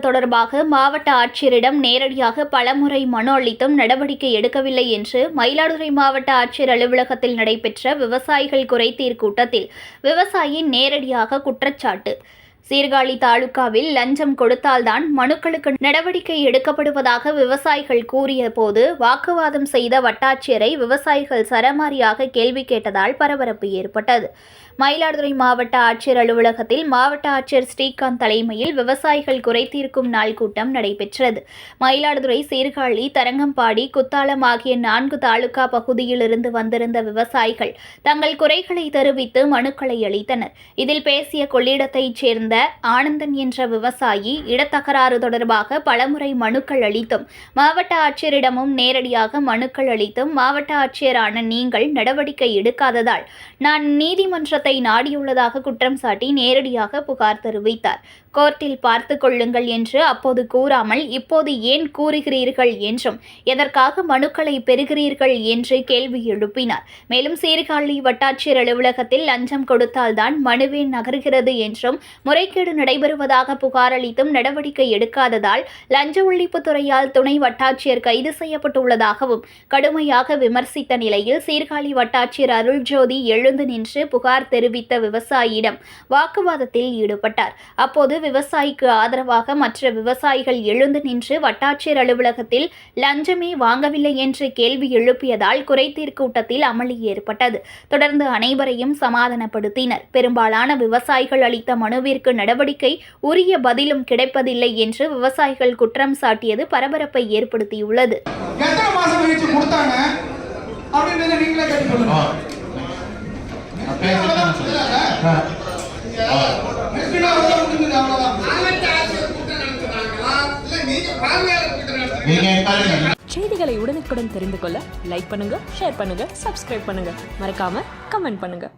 தொடர்பாக மாவட்ட ஆட்சியரிடம் நேரடியாக பலமுறை மனு அளித்தும் நடவடிக்கை எடுக்கவில்லை என்று மயிலாடுதுறை மாவட்ட ஆட்சியர் அலுவலகத்தில் நடைபெற்ற விவசாயிகள் குறைதீர் கூட்டத்தில் விவசாயி நேரடியாக குற்றச்சாட்டு. சீர்காழி தாலுகாவில் லஞ்சம் கொடுத்தால்தான் மனுக்களுக்கு நடவடிக்கை எடுக்கப்படுவதாக விவசாயிகள் கூறிய போது வாக்குவாதம் செய்த வட்டாட்சியரை விவசாயிகள் சரமாரியாக கேள்வி கேட்டதால் பரபரப்பு ஏற்பட்டது. மயிலாடுதுறை மாவட்ட ஆட்சியர் அலுவலகத்தில் மாவட்ட ஆட்சியர் ஸ்ரீகாந்த் தலைமையில் விவசாயிகள் குறைத்தீர்க்கும் நாள் கூட்டம் நடைபெற்றது. மயிலாடுதுறை சீர்காழி தரங்கம்பாடி குத்தாலம் ஆகிய நான்கு தாலுகா பகுதியிலிருந்து வந்திருந்த விவசாயிகள் தங்கள் குறைகளை தெரிவித்து மனுக்களை அளித்தனர். இதில் பேசிய கொள்ளிடத்தைச் சேர்ந்த ஆனந்தன் என்ற விவசாயி இடத்தகராறு தொடர்பாக பலமுறை மனுக்கள் அளித்தும் மாவட்ட ஆட்சியரிடமும் நேரடியாக மனுக்கள் அளித்தும் மாவட்ட ஆட்சியரான நீங்கள் நடவடிக்கை எடுக்காததால் நான் நீதிமன்றத்தை நாடியுள்ளதாக குற்றம் சாட்டி நேரடியாக புகார் தெரிவித்தார். கோர்ட்டில் பார்த்து கொள்ளுங்கள் என்று அப்போது கூறாமல் இப்போது ஏன் கூறுகிறீர்கள் என்றும் எதற்காக மனுக்களை பெறுகிறீர்கள் என்று கேள்வி எழுப்பினார். மேலும் சீர்காழி வட்டாட்சியர் அலுவலகத்தில் லஞ்சம் கொடுத்தால்தான் மனுவே நகர்கிறது என்றும் முறை முறைகேடு நடைபெறுவதாக புகார் அளித்தும் நடவடிக்கை எடுக்காததால் லஞ்ச ஒழிப்புத்துறையால் துணை வட்டாட்சியர் கைது செய்யப்பட்டுள்ளதாகவும் கடுமையாக விமர்சித்த நிலையில் சீர்காழி வட்டாட்சியர் அருள்ஜோதி எழுந்து நின்று புகார் தெரிவித்த விவசாயியிடம் வாக்குவாதத்தில் ஈடுபட்டார். அப்போது விவசாயிக்கு ஆதரவாக மற்ற விவசாயிகள் எழுந்து நின்று வட்டாட்சியர் அலுவலகத்தில் லஞ்சமே வாங்கவில்லை என்று கேள்வி எழுப்பியதால் குறைதீர் கூட்டத்தில் அமளி ஏற்பட்டது. தொடர்ந்து அனைவரையும் சமாதானப்படுத்தினர். பெரும்பாலான விவசாயிகள் அளித்த மனுவிற்கு நடவடிக்கை உரிய பதிலும் கிடைப்பதில்லை என்று விவசாயிகள் குற்றம் சாட்டியது பரபரப்பை ஏற்படுத்தியுள்ளது. செய்திகளை உடனுக்குடன் தெரிந்து கொள்ள லைக் பண்ணுங்க ஷேர் பண்ணுங்க சப்ஸ்கிரைப் பண்ணுங்க. மறக்காம கமெண்ட் பண்ணுங்க.